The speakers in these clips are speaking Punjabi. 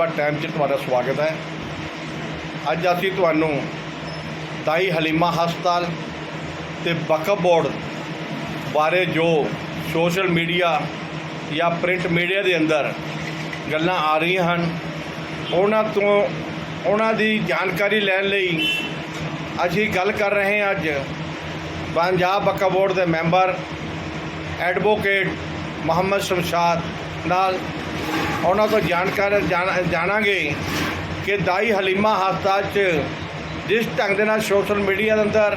ਗੱਲਬਾਤ ਟਾਈਮ 'ਚ ਤੁਹਾਡਾ ਸਵਾਗਤ ਹੈ। ਅੱਜ ਅਸੀਂ ਤੁਹਾਨੂੰ ਤਾਈ ਹਲੀਮਾ ਹਸਪਤਾਲ ਤੇ ਵਕਫ ਬੋਰਡ ਬਾਰੇ ਜੋ ਸੋਸ਼ਲ ਮੀਡੀਆ ਜਾਂ ਪ੍ਰਿੰਟ ਮੀਡੀਆ ਦੇ ਅੰਦਰ ਗੱਲਾਂ ਆ ਰਹੀਆਂ ਹਨ, ਉਹਨਾਂ ਤੋਂ ਉਹਨਾਂ ਦੀ ਜਾਣਕਾਰੀ ਲੈਣ ਲਈ ਅਸੀਂ ਗੱਲ ਕਰ ਰਹੇ ਹਾਂ ਅੱਜ। ਪੰਜਾਬ ਵਕਫ ਬੋਰਡ ਦੇ ਮੈਂਬਰ ਐਡਵੋਕੇਟ ਮੁਹੰਮਦ ਸ਼ਮਸ਼ਾਦ ਨਾਲ ਉਹਨਾਂ ਤੋਂ ਜਾਣਕਾਰ ਜਾਣ- ਜਾਣਾਂਗੇ ਕਿ ਦਾਈ ਹਲੀਮਾ ਹਸਪਤਾਲ 'ਚ ਜਿਸ ਢੰਗ ਦੇ ਨਾਲ ਸੋਸ਼ਲ ਮੀਡੀਆ ਦੇ ਅੰਦਰ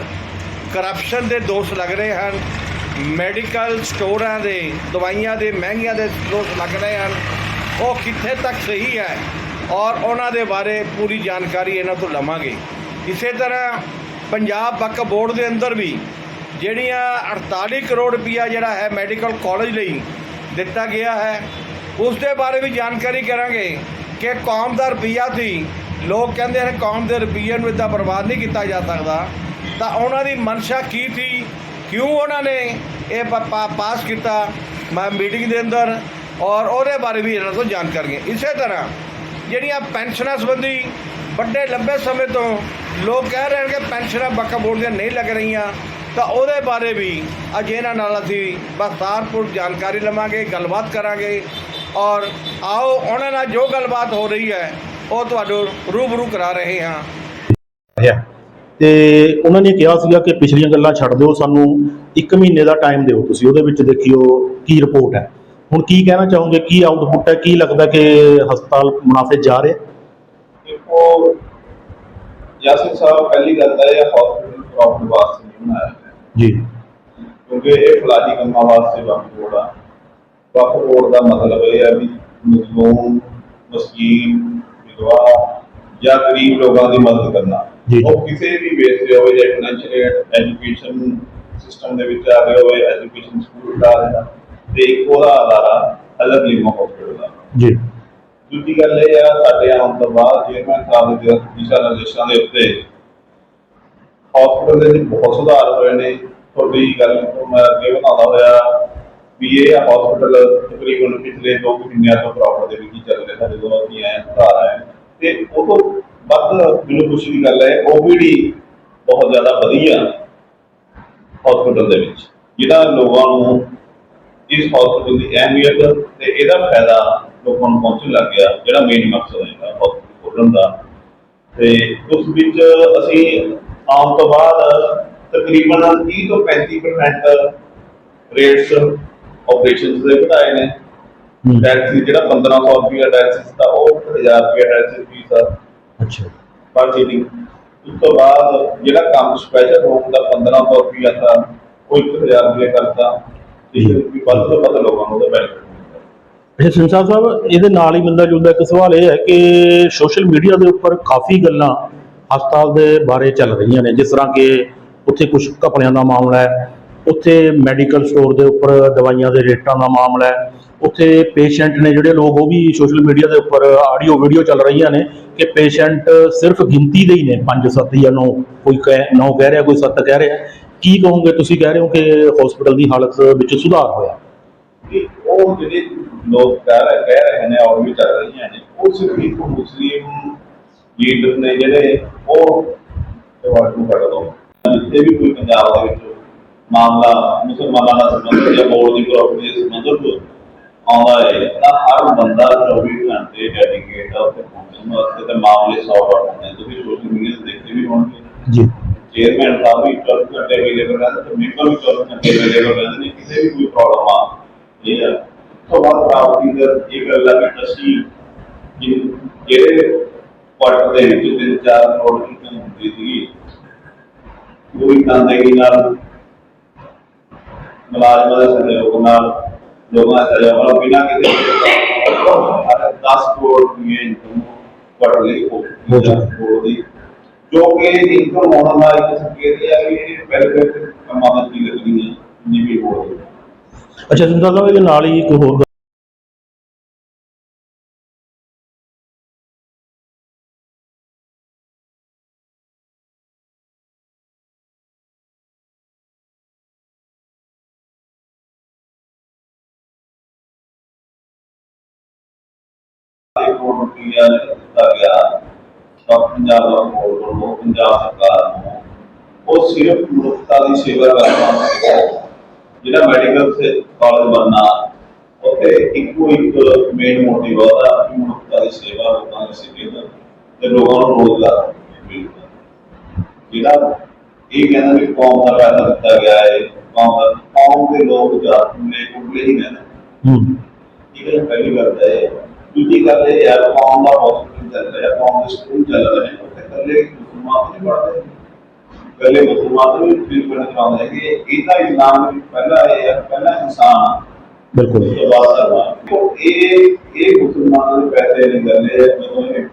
ਕਰਪਸ਼ਨ ਦੇ ਦੋਸ਼ ਲੱਗ ਰਹੇ ਹਨ ਮੈਡੀਕਲ ਸਟੋਰਾਂ ਦੇ, ਦਵਾਈਆਂ ਦੇ, ਮਹਿੰਗੀਆਂ ਦੇ ਦੋਸ਼ ਲੱਗ ਰਹੇ ਹਨ, ਉਹ ਕਿੱਥੇ ਤੱਕ ਸਹੀ ਹੈ? ਔਰ ਉਹਨਾਂ ਦੇ ਬਾਰੇ ਪੂਰੀ ਜਾਣਕਾਰੀ ਇਹਨਾਂ ਤੋਂ ਲਵਾਂਗੇ। ਇਸੇ ਤਰ੍ਹਾਂ ਪੰਜਾਬ ਵਕਫ ਬੋਰਡ ਦੇ ਅੰਦਰ ਵੀ ਜਿਹੜੀਆਂ 48 ਕਰੋੜ ਰੁਪਈਆ ਜਿਹੜਾ ਹੈ ਮੈਡੀਕਲ ਕਾਲਜ ਲਈ ਦਿੱਤਾ ਗਿਆ ਹੈ ਉਸ ਦੇ ਬਾਰੇ ਵੀ ਜਾਣਕਾਰੀ ਕਰਾਂਗੇ ਕਿ ਕੌਮ ਦਾ ਰੁਪਈਆ ਸੀ। ਲੋਕ ਕਹਿੰਦੇ ਨੇ ਕੌਮ ਦੇ ਰੁਪਈਏ ਨੂੰ ਇਦਾਂ ਬਰਬਾਦ ਨਹੀਂ ਕੀਤਾ ਜਾ ਸਕਦਾ। ਤਾਂ ਉਹਨਾਂ ਦੀ ਮਨਸ਼ਾ ਕੀ ਸੀ? ਕਿਉਂ ਉਹਨਾਂ ਨੇ ਇਹ ਪਾ- ਪਾਸ ਕੀਤਾ? ਮੈਂ ਮੀਟਿੰਗ ਦੇ ਅੰਦਰ ਔਰ ਉਹਦੇ ਬਾਰੇ ਵੀ ਇਹਨਾਂ ਤੋਂ ਜਾਣਕਾਰੀ ਇਸੇ ਤਰ੍ਹਾਂ ਜਿਹੜੀਆਂ ਪੈਨਸ਼ਨਾਂ ਸੰਬੰਧੀ ਵੱਡੇ ਲੰਬੇ ਸਮੇਂ ਤੋਂ ਲੋਕ ਕਹਿ ਰਹੇ ਹਨ ਕਿ ਪੈਨਸ਼ਨਾਂ ਬੱਕਾ ਬੋਰਡ ਦੀਆਂ ਨਹੀਂ ਲੱਗ ਰਹੀਆਂ, ਤਾਂ ਉਹਦੇ ਬਾਰੇ ਵੀ ਅੱਜ ਇਹਨਾਂ ਨਾਲ ਅਸੀਂ ਵਿਸਤਾਰਪੂਰ ਜਾਣਕਾਰੀ ਲਵਾਂਗੇ, ਗੱਲਬਾਤ ਕਰਾਂਗੇ। ਔਰ ਆਓ ਉਹਨਾਂ ਨਾਲ ਜੋ ਗੱਲਬਾਤ ਹੋ ਰਹੀ ਹੈ ਉਹ ਤੁਹਾਨੂੰ ਰੂਬਰੂ ਕਰਾ ਰਹੇ ਹਾਂ। ਤੇ ਉਹਨਾਂ ਨੇ ਕਿਹਾ ਸੀਗਾ ਕਿ ਪਿਛਲੀਆਂ ਗੱਲਾਂ ਛੱਡ ਦਿਓ ਸਾਨੂੰ 1 ਮਹੀਨੇ ਦਾ ਟਾਈਮ ਦਿਓ ਤੁਸੀਂ ਉਹਦੇ ਵਿੱਚ ਦੇਖਿਓ ਕੀ ਰਿਪੋਰਟ ਹੈ। ਹੁਣ ਕੀ ਕਹਿਣਾ ਚਾਹੋਗੇ ਕੀ ਆਊਟਪੁੱਟ ਹੈ ਕੀ ਲੱਗਦਾ ਕਿ ਹਸਪਤਾਲ ਮੁਨਾਫੇ ਜਾ ਰਿਹਾ? ਦੇਖੋ ਯਾਸਿਨ ਸਾਹਿਬ ਪਹਿਲੀ ਗੱਲ ਤਾਂ ਇਹ ਹਸਪੀਟਲ ਪ੍ਰੋਬਲਮ ਵਾਸਤੇ ਨਹੀਂ ਬਣਾਇਆ ਜੀ। ਕਿਉਂਕਿ ਇਹ ਫਲਾਜੀ ਕੰਮਾਂ ਵਾਸਤੇ ਆ ਵਕਫ ਦਾ ਮਤਲਬ ਇਹ ਹੈ ਵੀ ਮਜ਼ਲੂਮ ਮਸਕੀਨ ਵਿਧਵਾ ਜਾਂ ਗਰੀਬ ਲੋਕਾਂ ਦੀ ਮਦਦ ਕਰਨਾ। ਉਹ ਕਿਸੇ ਵੀ ਬੇਸ ਤੇ ਹੋਵੇ ਜਾਂ ਫਾਈਨੈਂਸ਼ੀਅਲ ਐਜੂਕੇਸ਼ਨ ਸਿਸਟਮ ਦੇ ਵਿੱਚ ਆ ਰਹੇ ਹੋਵੇ ਐਜੂਕੇਸ਼ਨ ਸਕੂਲ ਦਾ ਰਿਹਾ ਤੇ ਇੱਕ ਉਹਦਾ ਅਦਾਰਾ ਅਲੱਗ ਲਿਮਾ ਹਸਪੀਟਲ ਦਾ। ਜੀ। ਦੂਜੀ ਗੱਲ ਇਹ ਆ ਸਾਡੇ ਆਉਣ ਤੋਂ ਬਾਅਦ ਚੇਅਰਮੈਨ ਸਾਹਿਬ ਦੇ ਦਿਸ਼ਾ ਨਿਰਦੇਸ਼ਾਂ ਦੇ ਉੱਤੇ ਹਸਪੀਟਲ ਦੇ ਵਿੱਚ ਬਹੁਤ ਸੁਧਾਰ ਹੋਏ ਨੇ। ਤੁਹਾਡੀ ਗੱਲ ਤੋਂ ਮੈਂ ਅੱਗੇ ਵਧਾਉਂਦਾ ਹੋਇਆ ਵੀ ਇਹ ਹਸਪੀਟਲ ਤਕਰੀਬਨ ਪਿਛਲੇ 2 ਮਹੀਨਿਆਂ ਤੋਂ ਪ੍ਰੋਪਰ ਦੇ ਵਿੱਚ ਚੱਲ ਰਿਹਾ ਸਾਡੇ ਕੋਲ ਕੀ ਹੈ ਆਏ ਤੇ ਉਹ ਤੋਂ ਵੱਧ ਮੈਨੂੰ ਖੁਸ਼ੀ ਦੀ ਗੱਲ ਹੈ ਓਪੀਡੀ ਬਹੁਤ ਜ਼ਿਆਦਾ ਵਧੀਆ ਹਸਪੀਟਲ ਦੇ ਵਿੱਚ ਜਿਹੜਾ ਲੋਕਾਂ ਨੂੰ ਇਸ ਹਸਪੀਟਲ ਦੀ ਅਹਿਮੀਅਤ ਤੇ ਇਹਦਾ ਫਾਇਦਾ ਲੋਕਾਂ ਨੂੰ ਪਹੁੰਚਣ ਲੱਗ ਗਿਆ, ਜਿਹੜਾ ਮੇਨ ਮਕਸਦ ਹੈ ਹਸਪੀਟਲ ਖੋਲ੍ਹਣ ਦਾ। ਤੇ ਉਸ ਵਿੱਚ ਅਸੀਂ ਆਉਣ ਤੋਂ ਬਾਅਦ ਤਕਰੀਬਨ 30 ਤੋਂ 35% ਰੇਟਸ ਆਪਰੇਸ਼ਨਸ ਦੇ ਵਧਾਏ ਨੇ। ਹੂੰ। ਡਾਇਰੈਕਟ ਜਿਹੜਾ 1500 ਰੁਪਏ ਡਾਇਰੈਕਟ ਦਾ ਉਹ 1000 ਰੁਪਏ ਡਾਇਰੈਕਟ ਫੀਸ ਆ। ਅੱਛਾ। ਪਰ ਸੀਟਿੰਗ ਉਸ ਤੋਂ ਬਾਅਦ ਜਿਹੜਾ ਕੰਮ ਸਪੈਸ਼ਲ ਹੋਮ ਦਾ 1500 ਰੁਪਏ ਦਾ ਉਹ 1000 ਰੁਪਏ ਕਰਤਾ। ਹੈ। ਵੀ ਵੱਧ ਤੋਂ ਵੱਧ ਲੋਕਾਂ ਨੂੰ ਉਹਦਾ ਬੈਨੀਫਿਟ ਮਿਲਦਾ। ਅੱਛਾ ਸਾਹਿਬ ਇਹਦੇ ਨਾਲ ਹੀ ਮਿਲਦਾ ਜੁਲਦਾ ਇੱਕ ਸਵਾਲ ਇਹ ਹੈ ਕਿ ਸੋਸ਼ਲ ਮੀਡੀਆ ਦੇ ਉੱਪਰ ਕਾਫੀ ਗੱਲਾਂ ਹਸਪਤਾਲ ਦੇ ਬਾਰੇ ਚੱਲ ਰਹੀਆਂ ਨੇ। ਜਿਸ ਤਰ੍ਹਾਂ ਕਿ ਉੱਥੇ ਕੁਝ ਘਪਲਿਆਂ ਦਾ ਮਾਮਲਾ ਹੈ ਉੱਥੇ ਮੈਡੀਕਲ ਸਟੋਰ ਦੇ ਉੱਪਰ ਦਵਾਈਆਂ ਦੇ ਰੇਟਾਂ ਦਾ ਮਾਮਲਾ ਹੈ। ਉੱਥੇ ਪੇਸ਼ੈਂਟ ਨੇ ਜਿਹੜੇ ਲੋਕ, ਉਹ ਵੀ ਸੋਸ਼ਲ ਮੀਡੀਆ ਦੇ ਉੱਪਰ ਆਡੀਓ ਵੀਡੀਓ ਚੱਲ ਰਹੀਆਂ ਨੇ ਕਿ ਪੇਸ਼ੈਂਟ ਸਿਰਫ ਗਿਣਤੀ ਦੇ ਹੀ ਨੇ 5 7 ਜਾਂ 9 ਕੋਈ 9 ਕਹਿ ਰਿਹਾ, ਕੋਈ 7 ਕਹਿ ਰਿਹਾ। ਕੀ ਕਹੋਗੇ, ਤੁਸੀਂ ਕਹਿ ਰਹੇ ਹੋ ਕਿ ਹਸਪੀਟਲ ਦੀ ਹਾਲਤ ਵਿੱਚ ਸੁਧਾਰ ਹੋਇਆ? ਉਹ ਜਿਹੜੇ ਲੋਕ ਕਹਿ ਰਹੇ ਕਹਿ ਰਹੇ ਨੇ ਔਰ ਵੀ ਚੱਲ ਰਹੀਆਂ ਨੇ, ਉਹ ਸਿਰਫ ਇੱਕ ਮੁਸਲਿਮ ਲੀਡਰ ਨੇ ਜਿਹੜੇ ਉਹ ਜਵਾਬ ਨੂੰ ਕੱਢ ਦੋ ਜਿੱਥੇ ਵੀ ਕੋਈ ਪੰਜਾਬ ਦੇ ਵਿੱਚ ਮਾਮਲਾ ਮੁਸਲਮਾਨਾਂ ਦਾ ਸੰਬੰਧ ਜਾਂ ਬੋਰਡ ਦੀ ਪ੍ਰਾਪਰਟੀ ਦੇ ਸੰਬੰਧਿਤ ਆਉਂਦਾ ਹੈ ਤਾਂ ਹਰ ਬੰਦਾ 24 ਘੰਟੇ ਡੈਡੀਕੇਟ ਆ ਉੱਥੇ ਪਹੁੰਚਣ ਵਾਸਤੇ ਤੇ ਮਾਮਲੇ ਸੌਲਵ ਹੁੰਦੇ ਨੇ ਤੁਸੀਂ ਸੋਸ਼ਲ ਮੀਡੀਆ ਤੇ ਦੇਖਦੇ ਵੀ ਹੋਣਗੇ ਜੀ ਚੇਅਰਮੈਨ ਸਾਹਿਬ ਵੀ 24 ਘੰਟੇ ਅਵੇਲੇਬਲ ਰਹਿੰਦੇ ਤੇ ਮੈਂਬਰ ਵੀ 24 ਘੰਟੇ ਅਵੇਲੇਬਲ ਰਹਿੰਦੇ ਨੇ ਕਿਸੇ ਵੀ ਕੋਈ ਪ੍ਰੋਬਲਮ ਆ ਇਹ ਆ ਤੋਂ ਬਾਅਦ ਪ੍ਰਾਪਰਟੀ ਦਾ ਇਹ ਗੱਲ ਆ ਕਿ ਅਸੀਂ ਜਿ- ਜਿਹੜੇ ਕੁਆਟਰ ਦੇ ਵਿੱਚ ਤਿੰਨ ਚਾਰ ਕਰੋੜ ਦੀ ਇਨਕਮ ਹੁੰਦੀ ਸੀ ਪੂਰੀ ਤੰਦੇਗੀ ਨਾਲ ਮੁਲਾਜ਼ਮਾਂ ਦੇ ਸਹਿਯੋਗ ਨਾਲ ਲੋਕਾਂ ਦੇ ਸਹਿਯੋਗ ਨਾਲ ਬਿਨਾਂ ਕਿਸੇ 10 ਕਰੋੜ ਦੀ ਇਨਕਮ ਕੁਆਟਰ ਲਈ ਹੋ ਚੁੱਕੀ ਜੋ ਕਿ ਇਨਕਮ ਆਉਣ ਦਾ ਇੱਕ ਸੰਕੇਤ ਹੈ ਕਿ ਵੈਲਫੇਅਰ ਕੰਮਾਂ ਦਾ ਹੈ ਜਿਵੇਂ ਹੋ ਰਹੀ ਅੱਛਾ ਸਿੰਧਾ ਸਾਹਿਬ ਇਹਦੇ ਨਾਲ ਹੀ ਇੱਕ ਹੋਰ ਇੱਕ ਰੁਪਈਆ ਜਿਹੜਾ ਦਿੱਤਾ ਗਿਆ ਤਾਂ ਪੰਜਾਬ ਦਾ ਬੋਰਡ ਪੰਜਾਬ ਸਰਕਾਰ ਨੂੰ ਉਹ ਸਿਰਫ ਮਨੁੱਖਤਾ ਦੀ ਸੇਵਾ ਕਰਨ ਜਿਹੜਾ ਮੈਡੀਕਲ ਸੇ ਕਾਲਜ ਬਣਨਾ ਉੱਥੇ ਇੱਕੋ ਇੱਕ ਮੇਨ ਮੋਟਿਵ ਉਹਦਾ ਮਨੁੱਖਤਾ ਦੀ ਸੇਵਾ ਲੋਕਾਂ ਦੀ ਸੇਵਾ ਤੇ ਲੋਕਾਂ ਨੂੰ ਰੋਜ਼ਗਾਰ ਮਿਲਦਾ ਜਿਹੜਾ ਇਹ ਕਹਿੰਦਾ ਵੀ ਕੌਮ ਦਾ ਪੈਸਾ ਦਿੱਤਾ ਗਿਆ ਹੈ ਕੌਮ ਦਾ ਕੌਮ ਦੇ ਲੋਕ ਜਾਤ ਨੇ ਕੁੱਲੇ ਹੀ ਨੇ ਹੂੰ ਠੀਕ ਪਹਿਲੀ ਗੱਲ ਤਾਂ ਦੂਜੀ ਗੱਲ ਇਹ ਹੈ ਕੌਮ ਦਾ ਹਸਪੀਟਲ ਚੱਲ ਰਿਹਾ ਕੌਮ ਦੇ ਸਕੂਲ ਚੱਲ ਰਹੇ ਨੇ ਉੱਥੇ ਇਕੱਲੇ ਮੁਸਲਮਾਨ ਨਹੀਂ ਪੜ੍ਹਦੇ। ਇਕੱਲੇ ਮੁਸਲਮਾਨ ਵੀ ਟ੍ਰੀਟਮੈਂਟ ਕਰਾਉਂਦੇ ਕਿ ਇਹ ਤਾਂ ਇਸਲਾਮ ਵਿੱਚ ਪਹਿਲਾ ਇਹ ਹੈ ਪਹਿਲਾ ਇਨਸਾਨ ਬਿਲਕੁਲ। ਇਹ ਇਹ ਮੁਸਲਮਾਨਾਂ ਦੇ ਪੈਸੇ ਨਹੀਂ ਕਰਦੇ ਜਦੋਂ ਇਹ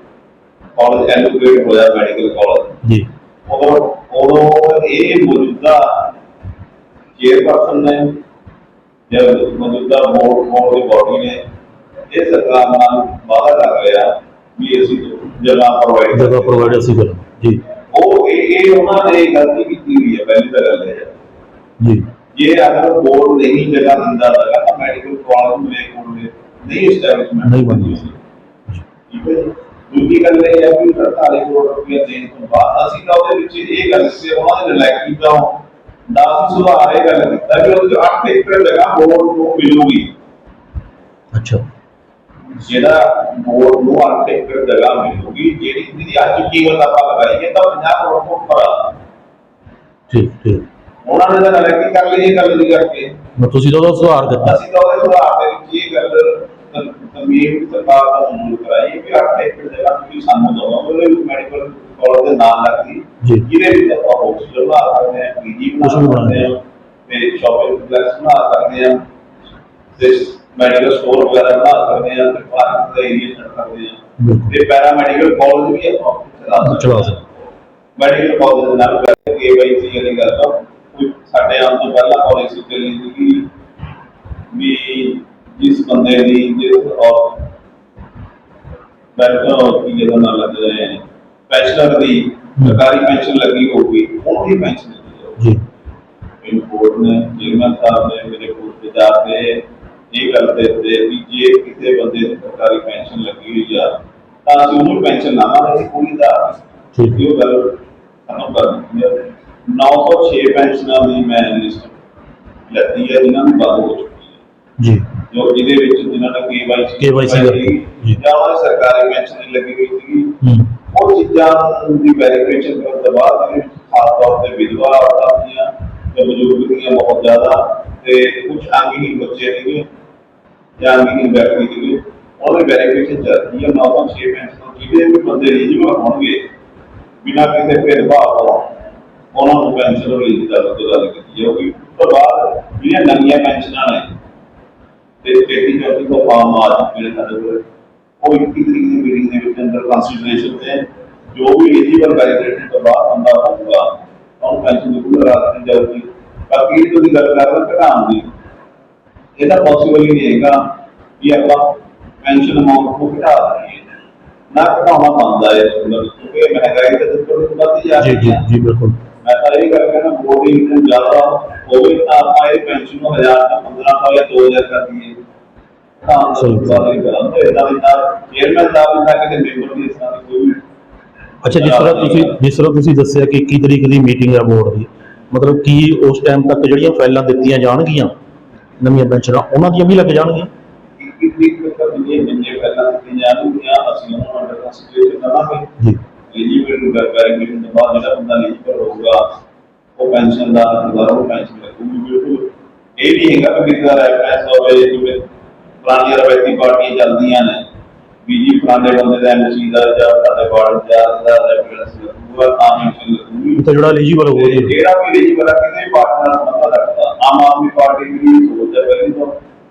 ਕਾਲਜ ਐਲੋਕੇਟ ਹੋਇਆ ਮੈਡੀਕਲ ਕਾਲਜ ਜੀ। ਉਦੋਂ ਉਦੋਂ ਇਹ ਮੌਜੂਦਾ ਚੇਅਰਪਰਸਨ ਨੇ ਜਾਂ ਮੌਜੂਦਾ ਬੋਰਡ ਬੋਰਡ ਦੀ ਬਾਡੀ ਨੇ ਇਹ ਸਰਕਾਰ ਨਾਲ ਵਾਅਦਾ ਕਰ ਲਿਆ ਵੀ ਅਸੀਂ ਜਗ੍ਹਾ ਪ੍ਰੋਵਾਈਡ ਜਗ੍ਹਾ ਪ੍ਰੋਵਾਈਡ ਅਸੀਂ ਕਰਾਂ ਜੀ ਉਹ ਇਹ ਇਹ ਉਹਨਾਂ ਨੇ ਗਲਤੀ ਕੀਤੀ ਹੋਈ ਹੈ ਪਹਿਲੀ ਤਾਂ ਗੱਲ ਇਹ ਹੈ ਜੀ ਜੇ ਅਗਰ ਬੋਰਡ ਨਹੀਂ ਜਗ੍ਹਾ ਦਿੰਦਾ ਤਾਂ ਮੈਡੀਕਲ ਕਾਲਜ ਮੇਰੇ ਕੋਲ ਨਹੀਂ ਐਸਟੈਬਲਿਸ਼ਮੈਂਟ ਨਹੀਂ ਬਣਦੀ ਠੀਕ ਹੈ ਜੀ। ਦੂਜੀ ਗੱਲ ਇਹ ਹੈ ਕਿ 48 ਕਰੋੜ ਰੁਪਏ ਦੇਣ ਤੋਂ ਬਾਅਦ ਅਸੀਂ ਤਾਂ ਉਹਦੇ ਵਿੱਚ ਇਹ ਗੱਲ ਸੀ ਉਹਨਾਂ ਨੇ ਰਿਲੈਕਟ ਕੀਤਾ ਦਾ ਸੁਧਾਰ ਇਹ ਗੱਲ ਕੀਤਾ ਕਿ ਉਹਦੇ 8 ਏਕੜ ਜਗ੍ਹਾ ਬੋਰਡ ਨੂੰ ਮਿਲੂਗੀ ਅੱਛਾ ਜਿਹੜਾ ਬੋਰਡ ਨੂੰ 8 ਏਕੜ ਜਗ੍ਹਾ ਮਿਲੂਗੀ। ਜਿਹੜੀ ਜਿਹਦੀ ਅੱਜ ਕੀਮਤ ਆਪਾਂ ਲਗਾਈਏ ਤਾਂ 50 ਕਰੋੜ ਤੋਂ ਉੱਪਰ ਆ। ਠੀਕ ਠੀਕ। ਉਹਨਾਂ ਨੇ ਤਾਂ ਰਿਲੈਕਟ ਕਰ ਲਈ ਇਹ ਗੱਲ ਨਹੀਂ ਕਰਕੇ। ਮੈਂ ਤੁਸੀਂ ਤਾਂ ਉਹਦਾ ਸੁਧਾਰ ਕੀਤਾ ਅਸੀਂ ਤਾਂ ਉਹਦੇ ਸੁਧਾਰ ਦੇ ਵਿੱਚ ਇਹ ਗੱਲ ਤਮੀਮ ਸਰਕਾਰ ਦਾ ਮਨਜ਼ੂਰ ਕਰਾਈ ਕਿ 8 ਏਕੜ ਜਗ੍ਹਾ ਤੁਸੀਂ ਸਾਨੂੰ ਦਵੋ ਉਹਦੇ ਵਿੱਚ ਮੈਡੀਕਲ ਕਾਲਜ ਦੇ ਨਾਲ ਲੱਗਦੀ। ਜਿਹਦੇ ਵਿੱਚ ਆਪਾਂ ਹਸਪੀਟਲ ਬਣਾ ਸਕਦੇ ਹਾਂ ਪੀਜੀ ਵੀ ਬਣਾ ਸਕਦੇ ਹਾਂ ਤੇ ਸ਼ਾਪਿੰਗ ਕੰਪਲੈਕਸ ਬਣਾ ਸਕਦੇ ਹਾਂ। ਤੇ ਮੈਡੀਕਲ ਸਟੋਰ ਵਗੈਰਾ ਬਣਾ ਸਕਦੇ ਹਾਂ ਤੇ ਪਾਰਕ ਦਾ ਏਰੀਆ ਛੱਡ ਸਕਦੇ ਬਿਲਕੁਲ। ਤੇ ਪੈਰਾ ਮੈਡੀਕਲ ਕਾਲਜ ਵੀ ਆਪਾਂ ਚਲਾ ਸਕਦੇ ਮੈਡੀਕਲ ਕਾਲਜ ਦੇ ਨਾਲ ਕੇਵਾਈਸੀ ਵਾਲੀ ਗੱਲ ਤਾਂ ਕੋਈ ਸਾਡੇ ਆਉਣ ਤੋਂ ਪਹਿਲਾਂ ਪਾਲਿਸੀ ਚੱਲੀ ਸੀਗੀ ਵੀ ਜਿਸ ਬੰਦੇ ਦੀ ਜਿਸ ਔਰ ਬੈਠੋ ਕੀ ਜਿਹਦਾ ਨਾਮ ਲੱਗਦਾ ਹੈ ਪੈਨਸ਼ਨਰ ਦੀ ਸਰਕਾਰੀ ਪੈਨਸ਼ਨ ਲੱਗੀ ਹੋਊਗੀ ਉਹਨੂੰ ਹੀ ਪੈਨਸ਼ਨ ਜੀ। ਮੈਨੂੰ ਕੋਰਟ ਨੇ ਚੇਅਰਮੈਨ ਸਾਹਿਬ ਨੇ ਮੇਰੇ ਕੋਲ ਜਾ ਕੇ ਇਹ ਗੱਲ ਦੇ ਦਿੱਤੇ ਵੀ ਜੇ ਕਿਸੇ ਬੰਦੇ ਦੀ ਸਰਕਾਰੀ ਪੈਨਸ਼ਨ ਲੱਗੀ ਹੋਈ ਆ ਤਾਂ ਅਸੀਂ ਉਹਨੂੰ ਪੈਨਸ਼ਨ ਨਾ ਮਾਰੇ ਕੋਈ ਦਾ ਠੀਕ। ਇਹ ਗੱਲ ਸਾਨੂੰ ਕਰ ਦਿੱਤੀ ਹੈ। 906 ਪੈਨਸ਼ਨਾਂ ਦੀ ਮੈਂ ਲਿਸਟ ਲੱਗੀ ਹੈ ਜਿਨ੍ਹਾਂ ਨੂੰ ਬੰਦ ਹੋ ਚੁੱਕੀ ਹੈ। ਜੀ। ਜੋ ਜਿਹਦੇ ਵਿੱਚ ਜਿਨ੍ਹਾਂ ਨੇ KYC KYC ਕਰਵਾਈ ਸੀ, ਜੀ। ਜਾਂ ਉਹਨਾਂ ਦੀ ਸਰਕਾਰੀ ਪੈਨਸ਼ਨ ਨਹੀਂ ਲੱਗੀ ਹੋਈ ਹੂੰ। ਉਹ ਚੀਜ਼ਾਂ ਦੀ ਵੈਰੀਫਿਕੇਸ਼ਨ ਕਰਨ ਤੋਂ ਬਾਅਦ ਵਿੱਚ ਖਾਸ ਤੌਰ ਤੇ ਵਿਧਵਾ ਔਰਤਾਂ ਦੀਆਂ ਤੇ ਬਜ਼ੁਰਗ ਦੀਆਂ ਬਹੁਤ ਜ਼ਿਆਦਾ ਤੇ ਕੁਝ ਅੰਗਹੀਨ ਬੱਚੇ ਸੀਗੇ ਜਾਂ ਅੰਗਹੀਨ ਵਿਅਕਤੀ ਸੀਗੇ ਉਹਨਾਂ ਦੀ ਵੈਰੀਫਿਕੇਸ਼ਨ ਚੱਲ ਰਹੀ ਹੈ 906 ਪੈਨਸ਼ਨ ਜਿਹਦੇ ਵੀ ਬੰਦੇ ਐਲੀਜੀਬਲ ਹੋਣਗੇ, ਬਿਨਾਂ ਕਿਸੇ ਭੇਦਭਾਵ ਤੋਂ, ਉਹਨਾਂ ਨੂੰ ਪੈਨਸ਼ਨ ਰਿਲੀਜ਼ ਕਰ ਗੱਲ ਕੀਤੀ ਜਾਊਗੀ। ਉਸ ਬਾਅਦ ਜਿਹੜੀਆਂ ਨਵੀਆਂ ਪੈਨਸ਼ਨਾਂ ਨੇ, ਤੇ 33 ਚੌਥੀ ਤੋਂ ਫਾਰਮ ਆ ਚੁੱਕੇ ਸਾਡੇ ਕੋਲ, ਉਹ 21 ਤਰੀਕ ਦੀ ਮੀਟਿੰਗ ਦੇ ਵਿੱਚ ਅੰਡਰ ਕੰਸੀਡਰੇਸ਼ਨ ਤੇ, ਜੋ ਵੀ ਐਲੀਜੀਬਲ ਵੈਲੀਡੇਸ਼ਨ ਤੋਂ ਬਾਅਦ ਬੰਦਾ ਹੋਊਗਾ, ਉਹਨੂੰ ਪੈਨਸ਼ਨ ਦੀ ਰਾਤ ਦੀ ਜਾਊਗੀ। ਬਾਕੀ ਇਹ ਤੁਸੀਂ ਗੱਲ ਕਰ ਰਹੇ ਘਟਾਉਣ ਦੀ। ਇਹ ਤਾਂ ਪੋਸੀਬਲ ਹੀ ਨਹੀਂ ਹੈਗਾ ਕਿ ਆਪਾਂ ਪੈਨਸ਼ਨ ਅਮਾਉਂਟ ਨੂੰ ਘਟਾ ਦਈਏ ਨਾ ਘਟਾਉਣਾ ਬਣਦਾ ਹੈ ਇਸ ਨੂੰ ਕਿਉਂਕਿ ਮਹਿੰਗਾਈ ਤਾਂ ਦਿਨ ਤੋਂ ਦਿਨ ਵੱਧਦੀ ਜਾ ਜੀ ਰਹੀ ਜੀ ਹੈ ਜੀ ਬਿਲਕੁਲ ਮੈਂ ਤਾਂ ਇਹ ਗੱਲ ਕਹਿੰਦਾ ਬੋਰਡ ਇਨਕਮ ਜ਼ਿਆਦਾ ਹੋਵੇ ਤਾਂ ਆਪਾਂ ਇਹ ਪੈਨਸ਼ਨ ਨੂੰ 1000 ਜਾਂ 1500 ਜਾਂ 2000 ਕਰ ਦਈਏ ਤਾਂ ਸਹੀ। ਬਾਤ ਨਹੀਂ ਕਰਾਂਗੇ ਇਦਾਂ ਵੀ ਤਾਂ ਚੇਅਰਮੈਨ ਦਾ ਵੀ ਤਾਂ ਕਿਤੇ ਮੈਂਬਰ ਦੀ ਇਸ ਤਰ੍ਹਾਂ ਦੀ ਕੋਈ ਵੀ ਅੱਛਾ ਜਿਸ ਤਰ੍ਹਾਂ ਤੁਸੀਂ ਜਿਸ ਤਰ੍ਹਾਂ ਤੁਸੀਂ ਦੱਸਿਆ ਕਿ 21 ਤਰੀਕ ਦੀ ਮੀਟਿੰਗ ਹੈ ਬੋਰਡ ਦੀ ਮਤਲਬ ਕਿ ਉਸ ਟਾਈਮ ਤੱਕ ਜਿਹੜੀਆਂ ਫਾਈਲਾਂ ਦਿੱਤੀਆਂ ਜਾਣਗੀਆਂ ਨਵੀਆਂ ਪੈਨਸ਼ਨਾਂ ਉਹਨਾਂ ਦੀਆਂ ਵੀ ਲੱਗ ਜਾਣਗੀਆਂ। ਨੂੰ ਜੀ। ਐਲੀਜੀਬਲ ਵੈਰੀਫਿਕੇਸ਼ਨ ਤੋਂ ਬਾਅਦ ਜਿਹੜਾ ਬੰਦਾ ਐਲੀਜੀਬਲ ਹੋਊਗਾ ਉਹ ਪੈਨਸ਼ਨ ਦਾ ਹਜ਼ਾਰਾਂ ਨੂੰ ਪੈਨਸ਼ਨ ਲੱਗੂਗੀ ਬਿਲਕੁਲ ਇਹ ਨਹੀਂ ਹੈਗਾ ਕਿ ਕਿਸੇ ਦਾ ਰੈਫਰੈਂਸ ਹੋਵੇ ਜਿਵੇਂ ਪੁਰਾਣੀਆਂ ਰਵਾਇਤੀ ਪਾਰਟੀਆਂ ਚੱਲਦੀਆਂ ਨੇ ਵੀ ਜੀ ਪੁਰਾਣੇ ਬੰਦੇ ਦਾ ਐਮਸੀ ਦਾ ਜਾਂ ਸਾਡੇ ਵਾਰਡ ਦਾ ਦਾ ਰੈਫਰੈਂਸ ਲੱਗੂਗਾ ਤਾਂ ਪੈਨਸ਼ਨ ਲੱਗੂਗੀ ਜਿਹੜਾ ਐਲੀਜੀਬਲ ਹੋਊ ਤੇ ਉਹਦੀ ਜਿਹੜਾ ਵੀ ਐਲੀਜੀਬਲ ਹੈ ਕਿਸੇ ਵੀ ਪਾਰਟੀ ਨਾਲ ਸੰਬੰਧ ਰੱਖਦਾ, ਆਮ ਆਦਮੀ ਪਾਰਟੀ ਵੀ ਇਹ ਸੋਚਦਾ ਪਹਿਲੀ ਤੋਂ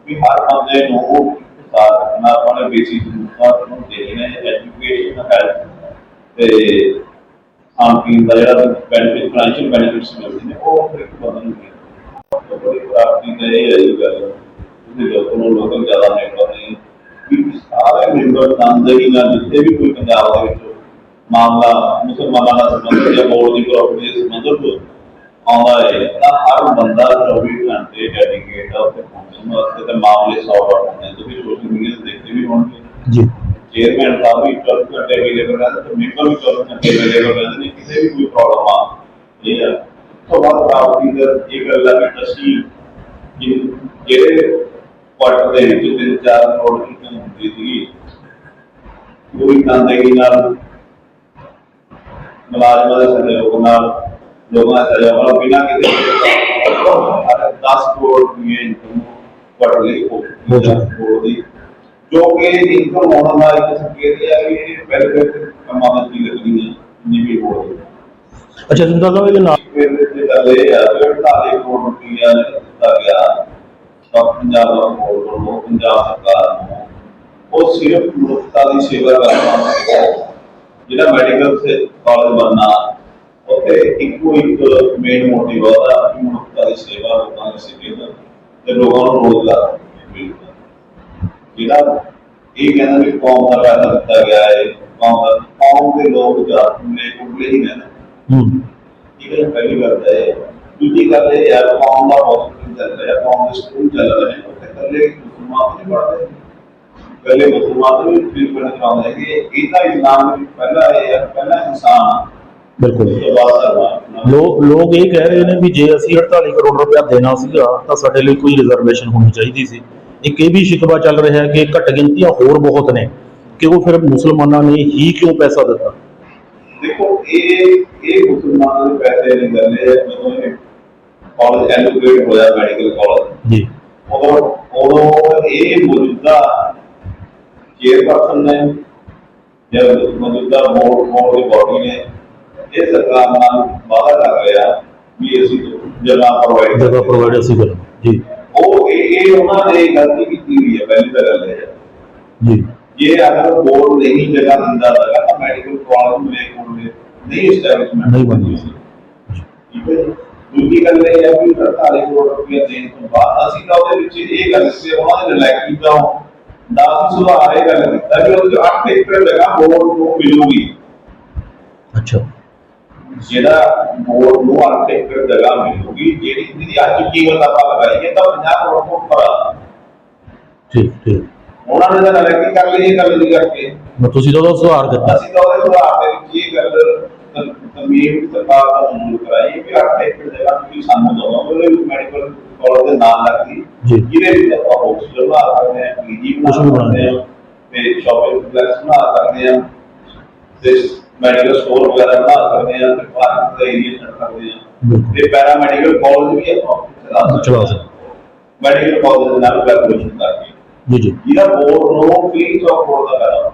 ਵੀ ਹਰ ਬੰਦੇ ਨੂੰ ਸਾਥ ਰੱਖਣਾ ਆਪਣੇ ਬੇਸਿਕ ਜ਼ਰੂਰਤਾਂ ਨੂੰ ਦੇਣੇ ਐਜੂਕੇਸ਼ਨ ਹੈਲਥ ਤੇ ਖਾਣ ਪੀਣ ਦਾ ਜਿਹੜਾ ਬੈਨੀਫਿਟ ਫਾਈਨੈਂਸ਼ੀਅਲ ਬੈਨੀਫਿਟਸ ਮਿਲਦੇ ਨੇ, ਉਹ ਹਰ ਇੱਕ ਬੰਦੇ ਨੂੰ ਮਿਲਦੇ ਨੇ। ਬੜੀ ਪ੍ਰਾਪਤੀ ਦਾ ਇਹ ਹੈ ਗੱਲ। ਜਿਹਦੇ ਲੋਕਾਂ ਨੂੰ ਲੋਕਾਂ ਜ਼ਿਆਦਾ ਮੈਂਬਰ ਨੇ। ਵੀ ਸਾਰੇ ਮੈਂਬਰ ਤੰਦਰੀ ਨਾਲ ਜਿੱਥੇ ਵੀ ਕੋਈ ਪੰਜਾਬ ਦੇ ਵਿੱਚ ਮਾਮਲਾ ਮੁਸਲਮਾਨਾਂ ਦਾ ਸੰਬੰਧ ਜਾਂ ਬੋਰਡ ਦੀ ਪ੍ਰਾਪਰਟੀ ਦੇ ਸੰਬੰਧਿਤ ਆਉਂਦਾ ਹੈ ਤਾਂ ਹਰ ਬੰਦਾ 24 ਘੰਟੇ ਡੈਡੀਕੇਟ ਆ ਉੱਥੇ ਪਹੁੰਚਣ ਵਾਸਤੇ ਤੇ ਮਾਮਲੇ ਸੌਲਵ ਹੁੰਦੇ ਨੇ ਤੁਸੀਂ ਸੋਸ਼ਲ ਮੀਡੀਆ ਤੇ ਦੇਖਦੇ ਵੀ ਹੋਣਗੇ ਜੀ ਚੇਅਰਮੈਨ ਸਾਹਿਬ ਵੀ 24 ਘੰਟੇ ਅਵੇਲੇਬਲ ਰਹਿੰਦੇ ਤੇ ਮੈਂਬਰ ਵੀ 24 ਘੰਟੇ ਅਵੇਲੇਬਲ ਰਹਿੰਦੇ ਨੇ ਕਿਸੇ ਵੀ ਕੋਈ ਪ੍ਰੋਬਲਮ ਆ ਇਹ ਆ ਤੋਂ ਬਾਅਦ ਪ੍ਰਾਪਤੀ ਦਾ ਇਹ ਗੱਲ ਆ ਕਿ ਅਸੀਂ ਜਿ- ਜਿਹੜੇ ਕੁਆਟਰ ਦੇ ਵਿੱਚ ਤਿੰਨ ਚਾਰ ਕਰੋੜ ਦੀ ਇਨਕਮ ਹੁੰਦੀ ਸੀ ਉਹ ਵੀ ਤੰਦੇਗੀ ਨਾਲ ਮੁਲਾਜ਼ਮਾਂ ਦੇ ਸਹਿਯੋਗ ਨਾਲ ਲੋਕਾਂ ਦੇ ਸਹਿਯੋਗ ਨਾਲ ਬਿਨਾਂ ਕਿਸੇ 10 ਕਰੋੜ ਦੀ ਇਨਕਮ ਕੁਆਟਰ ਲਈ ਹੋ ਹੋ ਚੁੱਕੀ ਹੈ ਕਰੋੜ ਦੀ ਜੋ ਕਿ ਇਨਕਮ ਆਉਣ ਦਾ ਇੱਕ ਸੰਕੇਤ ਹੈ ਕਿ ਇਹ ਵੈਲਫੇਅਰ ਕੰਮਾਂ ਦਾ ਕੀ ਲੱਗਣੀ ਹੈ ਜਿੰਨੀ ਵੀ ਹੋ ਰਹੀ ਹੈ ਅੱਛਾ ਜਿੰਦਾ ਸਾਹਿਬ ਇਹਦੇ ਨਾਲ ਫਿਰ ਤੇ ਗੱਲ ਇਹ ਆ ਕਿ 48 ਕਰੋੜ ਰੁਪਈਆ ਦਿੱਤਾ ਗਿਆ ਤਾਂ ਪੰਜਾਬ ਬੋਰਡ ਸਰਕਾਰ ਨੂੰ ਉਹ ਸਿਰਫ ਮਨੁੱਖਤਾ ਦੀ ਸੇਵਾ ਕਰਨ ਵਾਸਤੇ ਹੈ। ਜਿਹੜਾ ਮੈਡੀਕਲ ਸੇ ਕਾਲਜ ਬਣਨਾ ਉੱਥੇ ਇੱਕੋ ਇੱਕ ਮੇਨ ਮੋਟਿਵ ਉਹਦਾ ਕਿ ਮਨੁੱਖਤਾ ਦੀ ਸੇਵਾ ਲੋਕਾਂ ਦੀ ਸੇਵਾ ਤੇ ਲੋਕਾਂ ਨੂੰ ਰੋਜ਼ਗਾਰ ਮਿਲਦਾ। ਜਿਹੜਾ ਇਹ ਕਹਿੰਦਾ ਵੀ ਕੌਮ ਦਾ ਪੈਸਾ ਦਿੱਤਾ ਗਿਆ ਹੈ ਕੌਮ ਦਾ ਕੌਮ ਦੇ ਲੋਕ ਜਾ ਨੇ ਕੁੱਲੇ ਹੀ ਨੇ ਹੂੰ। ਇਹ ਤਾਂ ਪਹਿਲੀ ਗੱਲ ਹੈ। ਦੂਜੀ ਗੱਲ ਇਹ ਹੈ ਕੌਮ ਦਾ ਹਸਪੀਟਲ ਚੱਲ ਰਿਹਾ ਕੌਮ ਦੇ ਸਕੂਲ ਚੱਲ ਰਹੇ ਨੇ ਉੱਥੇ ਇਕੱਲੇ ਮੁਸਲਮਾਨ ਨਹੀਂ ਪੜ੍ਹਦੇ। ਇਕੱਲੇ ਮੁਸਲਮਾਨ ਵੀ ਟ੍ਰੀਟਮੈਂਟ ਕਰਾਉਂਦੇ ਕਿ ਇਹਦਾ ਇਸਲਾਮ ਵਿੱਚ ਪਹਿਲਾ ਇਹ ਹੈ ਪਹਿਲਾ ਇਨਸਾਨ ਬਿਲਕੁਲ। ਲੋਕ ਇਹ ਕਹਿ ਰਹੇ ਨੇ ਵੀ ਜੇ ਅਸੀਂ 48 ਕਰੋੜ ਰੁਪਇਆ ਦੇਣਾ ਸੀਗਾ ਤਾਂ ਸਾਡੇ ਲਈ ਕੋਈ ਰਿਜ਼ਰਵੇਸ਼ਨ ਹੋਣੀ ਚਾਹੀਦੀ ਸੀ। ਇੱਕ ਇਹ ਵੀ ਸ਼ਿਕਵਾ ਚੱਲ ਰਿਹਾ ਹੈ ਕਿ ਘੱਟ ਗਿਣਤੀਆਂ ਹੋਰ ਬਹੁਤ ਨੇ ਕਿ ਉਹ ਫਿਰ ਮੁਸਲਮਾਨਾਂ ਨੇ ਹੀ ਕਿਉਂ ਪੈਸਾ ਦਿੱਤਾ? ਦੇਖੋ ਇਹ ਇਹ ਮੁਸਲਮਾਨਾਂ ਦੇ ਪੈਸੇ ਦੀ ਗੱਲ ਹੈ ਜਦੋਂ ਇਹ ਕਾਲਜ ਐਲੋਕੇਟ ਹੋਇਆ ਮੈਡੀਕਲ ਕਾਲਜ ਜੀ। ਉਦੋਂ ਉਦੋਂ ਇਹ ਮੌਜੂਦਾ ਚੇਅਰਪਰਸਨ ਨੇ ਜਾਂ ਮੌਜੂਦਾ ਬੋਰਡ ਬੋਰਡ ਦੀ ਬਾਡੀ ਨੇ ਇਹ ਸਰਕਾਰ ਨਾਲ ਵਾਅਦਾ ਕਰ ਲਿਆ ਵੀ ਅਸੀਂ ਜਗ੍ਹਾ ਪ੍ਰੋਵਾਈਡ ਜਗ੍ਹਾ ਪ੍ਰੋਵਾਈਡ ਅਸੀਂ ਕਰਾਂਗੇ ਜੀ ਉਹ ਇਹ ਇਹ ਉਹਨਾਂ ਨੇ ਗਲਤੀ ਕੀਤੀ ਹੋਈ ਹੈ ਪਹਿਲੀ ਤਾਂ ਗੱਲ ਇਹ ਹੈ ਜੀ ਜੇ ਅਗਰ ਬੋਰਡ ਨਹੀਂ ਜਗ੍ਹਾ ਦਿੰਦਾ ਤਾਂ ਮੈਡੀਕਲ ਕਾਲਜ ਨੂੰ ਲੈ ਕੋਲ ਨਹੀਂ ਐਸਟੈਬਲਿਸ਼ਮੈਂਟ ਨਹੀਂ ਬਣਦੀ ਸੀ ਠੀਕ ਹੈ ਜੀ। ਦੂਜੀ ਗੱਲ ਇਹ ਹੈ ਕਿ 48 ਕਰੋੜ ਰੁਪਏ ਦੇਣ ਤੋਂ ਬਾਅਦ ਅਸੀਂ ਤਾਂ ਉਹਦੇ ਵਿੱਚ ਇਹ ਗੱਲ ਸੀ ਉਹਨਾਂ ਦੇ ਨਲਾਇਕੀ ਤੋਂ ਦਾ ਸੁਧਾਰ ਇਹ ਗੱਲ ਕੀਤਾ ਕਿ ਉਹਦੇ 8 ਏਕੜ ਜਗ੍ਹਾ ਬੋਰਡ ਨੂੰ ਮਿਲੂਗੀ। ਅੱਛਾ। ਜਿਹੜਾ ਬੋਰਡ ਨੂੰ 8 ਏਕੜ ਜਗ੍ਹਾ ਮਿਲੂਗੀ ਜਿਹੜੀ ਜਿਹਦੀ ਅੱਜ ਕੀਮਤ ਆਪਾਂ ਲਗਾਈਏ ਤਾਂ 50 ਕਰੋੜ ਤੋਂ ਉੱਪਰ ਆ। ਠੀਕ ਠੀਕ। ਉਹਨਾਂ ਨੇ ਤਾਂ ਨਲਾਇਕੀ ਕਰ ਲਈ ਇਹ ਗੱਲ ਨਹੀਂ ਕਰਕੇ। ਮੈਂ ਤੁਸੀਂ ਤਾਂ ਉਹਦਾ ਸੁਧਾਰ ਕੀਤਾ ਅਸੀਂ ਤਾਂ ਉਹਦੇ ਸੁਧਾਰ ਦੇ ਵਿੱਚ ਇਹ ਗੱਲ ਤਮੀਮ ਸਰਕਾਰ ਦਾ ਮਨਜ਼ੂਰ ਕਰਾਈ ਕਿ 8 ਏਕੜ ਜਗ੍ਹਾ ਤੁਸੀਂ ਸਾਨੂੰ ਦਵੋ ਉਹਦੇ ਵਿੱਚ ਮੈਡੀਕਲ ਕਾਲਜ ਦੇ ਨਾਲ ਲੱਗਦੀ ਜੀ। ਜਿਹਦੇ ਵਿੱਚ ਆਪਾਂ ਹਸਪੀਟਲ ਬਣਾ ਸਕਦੇ ਹਾਂ ਪੀਜੀ ਬਣਾ ਕੁਛ ਵੀ ਬਣਾ ਸਕਦੇ ਹਾਂ ਤੇ ਸ਼ਾਪਿੰਗ ਕੰਪਲੈਕਸ ਬਣਾ ਸਕਦੇ ਹਾਂ। ਤੇ ਮੈਡੀਕਲ ਸਟੋਰ ਵਗੈਰਾ ਬਣਾ ਸਕਦੇ ਹਾਂ ਤੇ ਪਾਰਕ ਦਾ ਏਰੀਆ ਛੱਡ ਸਕਦੇ ਹਾਂ। ਤੇ ਪੈਰਾ ਮੈਡੀਕਲ ਕਾਲਜ ਵੀ ਆਪਾਂ ਚਲਾ ਸਕਦੇ ਮੈਡੀਕਲ ਕਾਲਜ ਦੇ ਨਾਲ ਕੋਲੈਬੋਰੇਸ਼ਨ ਕਰਕੇ। ਜੀ ਜੀ। ਜਿਹਦਾ ਬੋਰਡ ਨੂੰ 300 ਕਰੋੜ ਦਾ ਪੈਦਾ